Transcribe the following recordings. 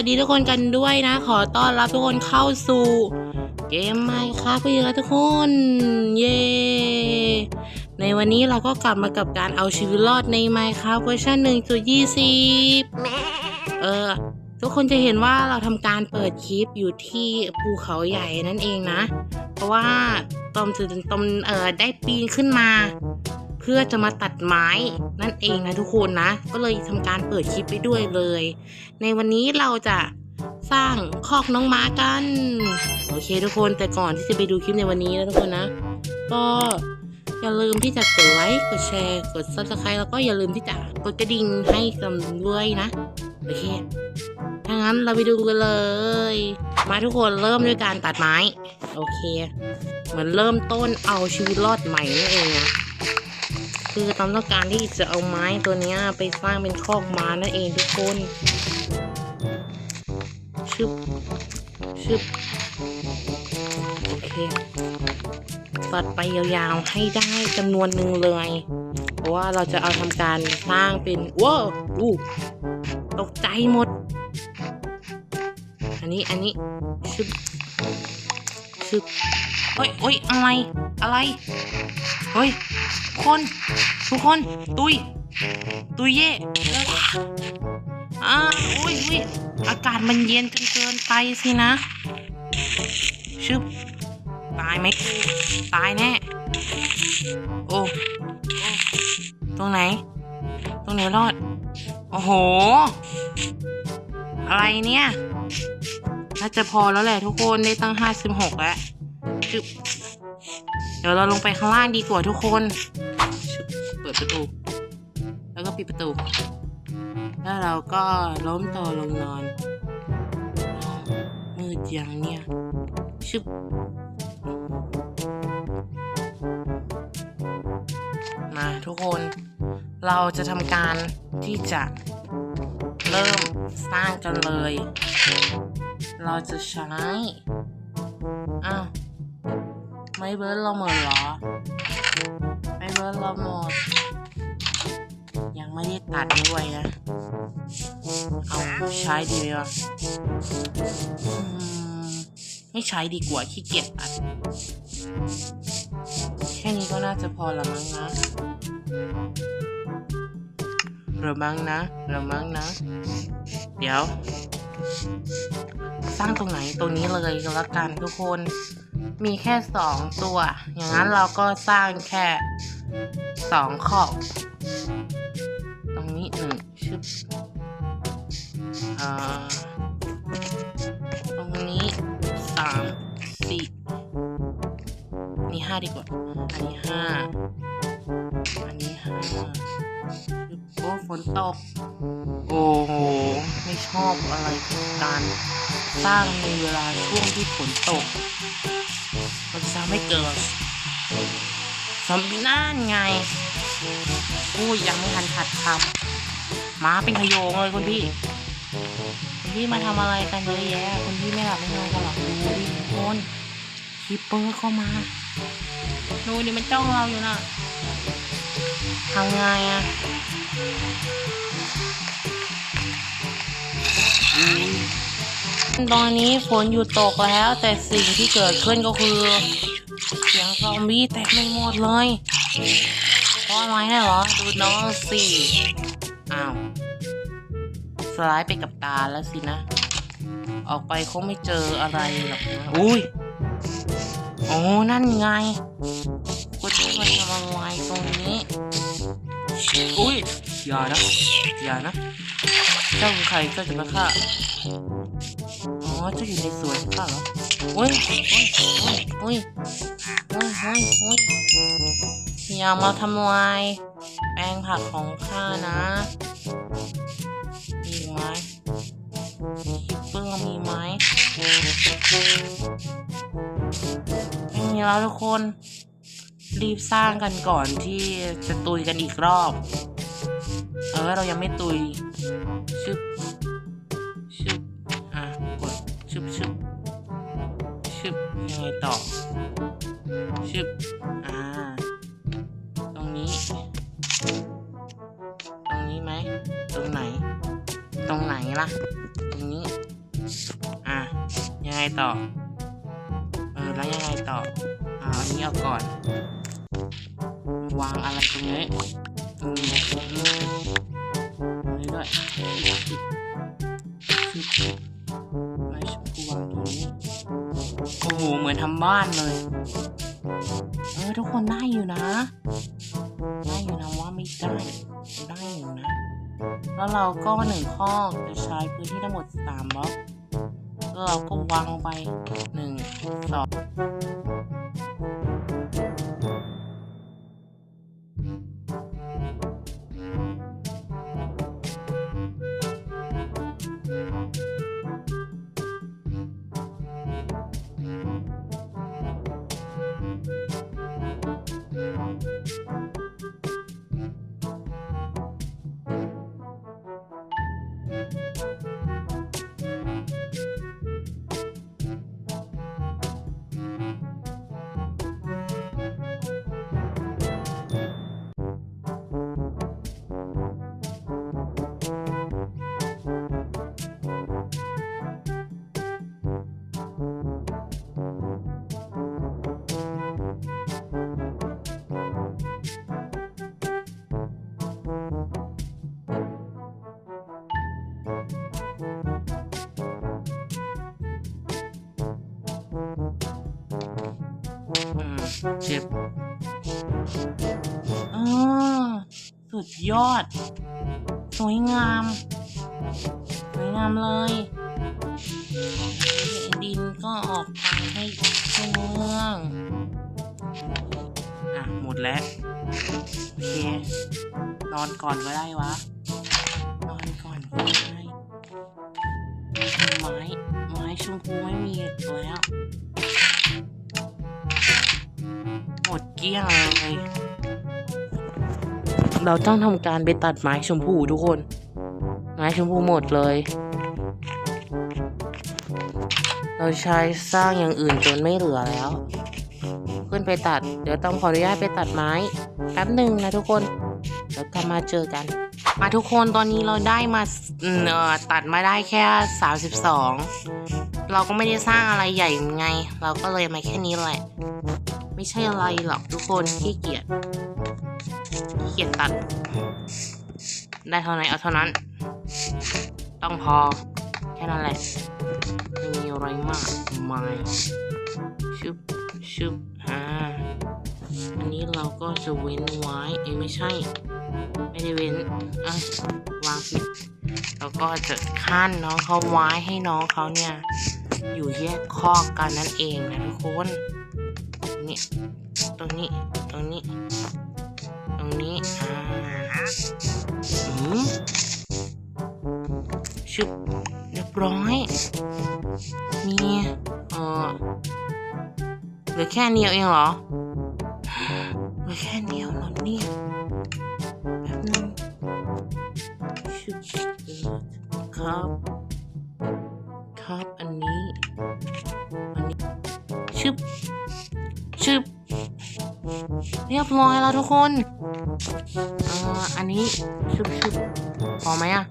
วัสดีทุกคนกันด้วยนะ ขอต้อนรับทุกคนเข้าสู่ เกมไมค์ครับพี่ทุกคน เย้ในวันนี้เราก็กลับมากับการเอาชีวิตรอดใน Minecraft เวอร์ชัน1.20 เออ ทุกคนจะเห็นว่าเราทำการเปิดคลิปอยู่ที่ภูเขาใหญ่นั่นเองนะ เพราะว่าตอมถึงตอมเอ่อได้ปีนขึ้นมา พื่อจะมาตัดไม้นั่นเองนะทุกคนนะ ก็เลยทำการเปิดคลิปไปด้วยเลย ในวันนี้เราจะสร้างคอกน้องม้ากัน โอเคทุกคนแต่ก่อนที่จะไปดูคลิปในวันนี้นะทุกคนนะ ก็อย่าลืมที่จะกดไลค์กดแชร์กด subscribe แล้วก็อย่าลืมที่จะกดกระดิ่งให้กันด้วยนะโอเคถ้างั้นเราไปดูกันเลย มาทุกคนเริ่มด้วยการตัดไม้ โอเค เหมือนเริ่มต้นเอาชีวิตรอดใหม่นั่นเองนะ คือตามต้องการที่จะเอาไม้ตัวนี้ไปสร้างเป็นคอกม้านั่นเองทุกคนชึบชึบโอเคตัดไปยาวๆให้ได้จำนวนหนึ่งเลย เพราะว่าเราจะเอาทำการสร้างเป็นว้าวอู้ตกใจหมด อันนี้อันนี้ชึบชึบเฮ้ยเฮ้ยอะไร อะไร เฮ้ย คน ทุกคนตุย ตุยเย่อ่าอุ้ยอุ้ยอากาศมันเย็นจนเกินไปสินะ ชึบ ตายไหมตายแน่โอ้โอ้ตรงไหน ตรงไหนรอด โอ้โห อะไรเนี่ย น่าจะพอแล้วแหละทุกคนได้ตั้งห้าสิบหกแล้ว เดี๋ยวเราลงไปข้างล่างดีกว่าทุกคน ประตู แล้วก็ปิดประตู แล้วเราก็ล้มตัวลงนอน มืดยังเนี่ยชึบมาทุกคน เราจะทำการที่จะเริ่มสร้างกันเลย เราจะใช้ อ้าว ไม่เบิร์ดเราหมดเหรอ เบิร์ดเราหมด ยังไม่ได้ตัดด้วยนะ เอาใช้ดีไหมวะไม่ใช้ดีกว่าขี้เกียจตัด แค่นี้ก็น่าจะพอละมั้งนะหรือมั้งนะหรือมั้งนะ เดี๋ยว สร้างตรงไหนตรงนี้เลยก็แล้วกันทุกคนมีแค่สองตัว อย่างนั้นเราก็สร้างแค่ สองขอบ ตรงนี้หนึ่งชึบอ่าตรงนี้สามสี่นี่ห้าดีกว่า อันนี้ห้าอันนี้ห้าโอ้ฝนตก โอ้โห ไม่ชอบอะไรกับการสร้างในเวลาช่วงที่ฝนตก มันจะทำให้เกิด ซอมบี้นั่นไงอู้ยยังไม่ทันขัดคำม้าเป็นขโยงเลยคุณพี่คุณพี่มาทำอะไรกันเยอะแยะคุณพี่ไม่หลับไม่นอนกันหรอกดูดิทุกคนคิปเปอร์เข้ามาดูนี่มันจ้องเราอยู่นะทำไงอะตอนนี้ฝนหยุดตกแล้ว แต่สิ่งที่เกิดขึ้นก็คือเสียงซอมบี้เต็มไปหมดเลยเพราะอะไรนะเหรอ ดูน้องสิอ้าว สไลด์ไปกับตาแล้วสินะ ออกไปคงไม่เจออะไรหรอกนะอุ้ยโอ้นั่นไงกูจะมาทำอะไรตรงนี้ อุ้ยอย่านะ อย่านะ เจ้าคือใครเจ้าจะมาฆ่า อ๋อเจ้าอยู่ในสวนข้าเหรออุ้ยอุ้ยอุ้ยอุ้ยอุ้ยอุ้ยอุ้ยอย่ามาทำลายแปลงผักของข้านะมีไหมคิปเปอร์มีไหมไม่มีแล้วทุกคน รีบสร้างกันก่อนที่จะตุยกันอีกรอบ เออเรายังไม่ตุยชึบ บชึบชึบยังไงต่อชึบอ่า ตรงนี้ ตรงนี้ไหม ตรงไหน ตรงไหนล่ะ ตรงนี้ อะยังไงต่อ เออ แล้วยังไงต่อ อ่าอันนี้เอาก่อน วางอะไรตรงนี้อืมอืมอันนี้ด้วย โอ้โหเหมือนทำบ้านเลย เออทุกคนได้อยู่นะได้อยู่นะว่าไม่ได้ได้อยู่นะ แล้วเราก็หนึ่งข้อจะใช้พื้นที่ทั้งหมดสามบล็อกแล้วเราก็วางลงไปหนึ่งสอง เจ็บอ๋อสุดยอด สวยงาม สวยงามเลย ดินก็ออกไปให้ทั่วเมืองอะ หมดแล้ว โอเค นอนก่อนก็ได้วะ นอนก่อนก็ได้ไม้ ไม้ชมพูไม่มีอีกแล้ว หมดเกลี้ยงเลย เราต้องทำการไปตัดไม้ชมพูทุกคน ไม้ชมพูหมดเลย เราใช้สร้างอย่างอื่นจนไม่เหลือแล้ว ขึ้นไปตัด เดี๋ยวต้องขออนุญาตไปตัดไม้แป๊บหนึ่งนะทุกคนเดี๋ยวกลับมาเจอกันมาทุกคนตอนนี้เราได้มาเอ่อตัดมาได้แค่ 32 เราก็ไม่ได้สร้างอะไรใหญ่ไง เราก็เลยมาแค่นี้แหละ ไม่ใช่อะไรหรอกทุกคนขี้เกียจขี้เกียจตัด ได้เท่าไหนเอาเท่านั้น ต้องพอ แค่นั้นแหละ ไม่มีอะไรมากมายชึบชึบอ่าอันนี้เราก็จะเว้นไว้เอ้ไม่ใช่ ไม่ได้เว้นอะวางผิดแล้วก็จะขั้นน้องเขาไว้ให้น้องเขาเนี่ย อยู่แยกคอกันนั่นเองนะทุกคน นี่ตรงนี้ ตรงนี้ ตรงนี้อ่าอืมชึบเรียบร้อย มีเออเหลือแค่เนียวเองเหรอเหลือแค่เนียวเหรอเนี่ยแป๊บนึงชึบครับ เรียบร้อยแล้วทุกคนเอ่ออันนี้ชึบชึบพอไหมอะ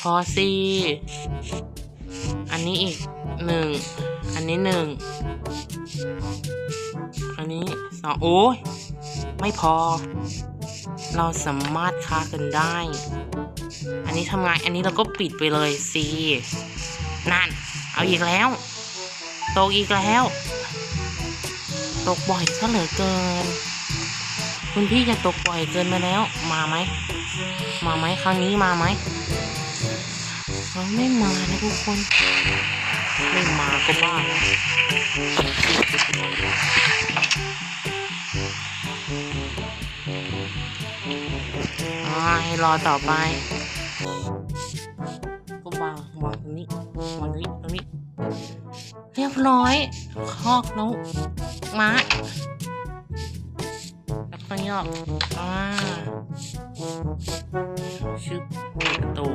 พอสิอันนี้อีกหนึ่ง อันนี้หนึ่ง อันนี้สองโอ้ยไม่พอ เราสามารถค้ากันได้ อันนี้ทำไงอันนี้เราก็ปิดไปเลยสินั่น เอาอีกแล้ว ตกอีกแล้ว ตกบ่อยซะเหลือเกิน คุณพี่จะตกบ่อยเกินไปแล้ว มาไหม มาไหมครั้งนี้มาไหมเราไม่มานะทุกคน ไม่มาก็บ้าแล้วอ่าให้รอต่อไป ก็วางวางตรงนี้วางตรงนี้ตรงนี้ เรียบร้อย คอกน้องม้า แล้วก็ยอกอ่าชึบประตู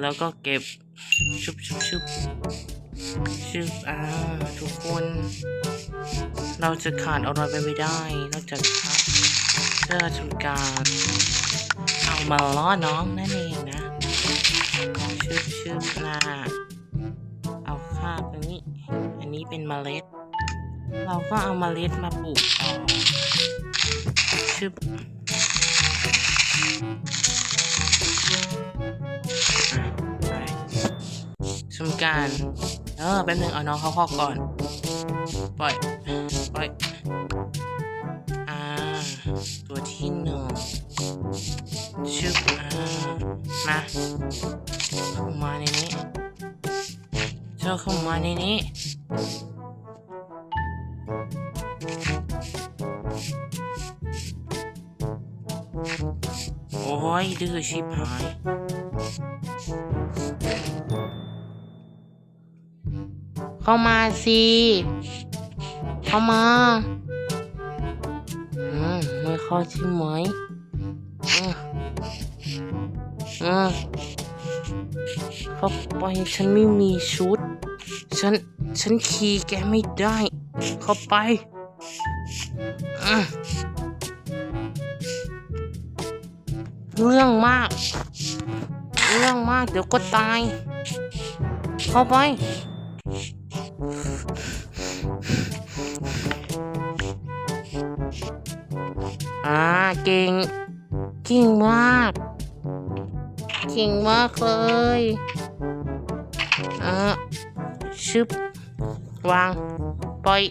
แล้วก็เก็บชุบชุบชุบชุบอ่าทุกคน เราจะขาดอะไรไปไม่ได้นอกจากเพื่อทำการเอามาล้อน้องนั่นเองนะชึบชึบน้าเอาข้าวตรงนี้ อันนี้เป็นเมล็ด เราก็เอาเมล็ดมาปลูกต่อ ชึบอะไปชมการเออแป๊บนึงเอาน้องเข้าคอกก่อน ปล่อย ปล่อย อ่า ตัวที่หนึ่งชึบอ่ามาเข้ามาในนี้เจ้าเข้ามาในนี้ อ้ยดื้อชิบหายเข้ามาสิเข้ามาอืมไม่เข้าใช่ไหมอืมอืมเข้าไปฉันไม่มีชุด ฉัน ฉันขี่แกไม่ได้ เข้าไปอืม เรื่องมาก เรื่องมาก เดี๋ยวก็ตาย เข้าไป อ่าเก่งเก่งมากเก่งมากเลยอ่าชึบ วาง ปล่อย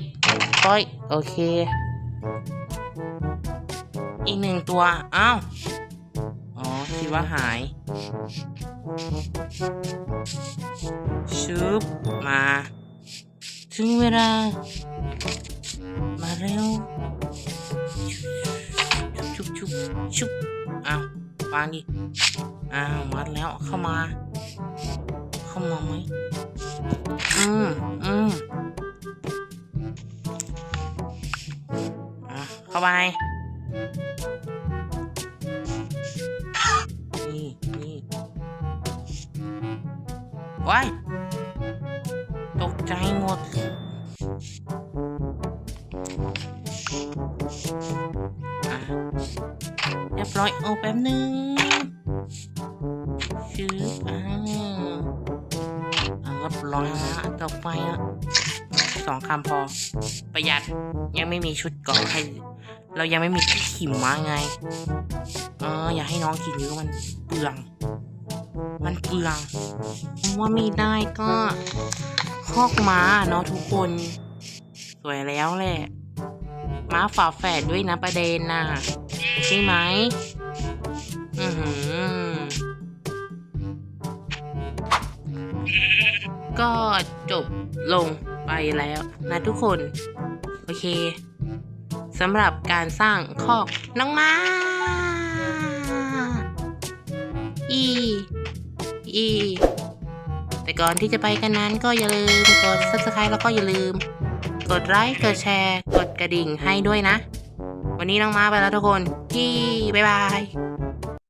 ปล่อย โอเค อีกหนึ่งตัว อ้าว คิดว่าหายชึบมา ถึงเวลา มาเร็ว ชุบชุบชุบอ้าวางดิอ้าวมัดแล้วเข้ามา เข้ามาไหมอืมอืมอะเข้าไป ว้ายตกใจหมด เรียบร้อยเอาแป๊บนึงชืบอ่าอะเรียบร้อยแล้วต่อไปอะสองคำพอ ประหยัดยังไม่มีชุดเกราะให้เรายังไม่มีที่ขี่ม้าไง เอออย่าให้น้องขี่เยอะมันเปลือง มันเปลืองว่าไม่ได้ก็คอกม้าเนาะทุกคน สวยแล้วแหละ ม้าฝาแฝดด้วยนะประเด็นน่ะใช่ไหมอือหือ ก็จบลงไปแล้วนะทุกคน โอเคสำหรับการสร้างคอกน้องม้าอี อีแต่ก่อนที่จะไปกันนั้นก็อย่าลืมกด subscribe แล้วก็อย่าลืม กดไลค์กดแชร์ กดกระดิ่งให้ด้วยนะ วันนี้น้องมาไปแล้วทุกคนที่บ๊ายบาย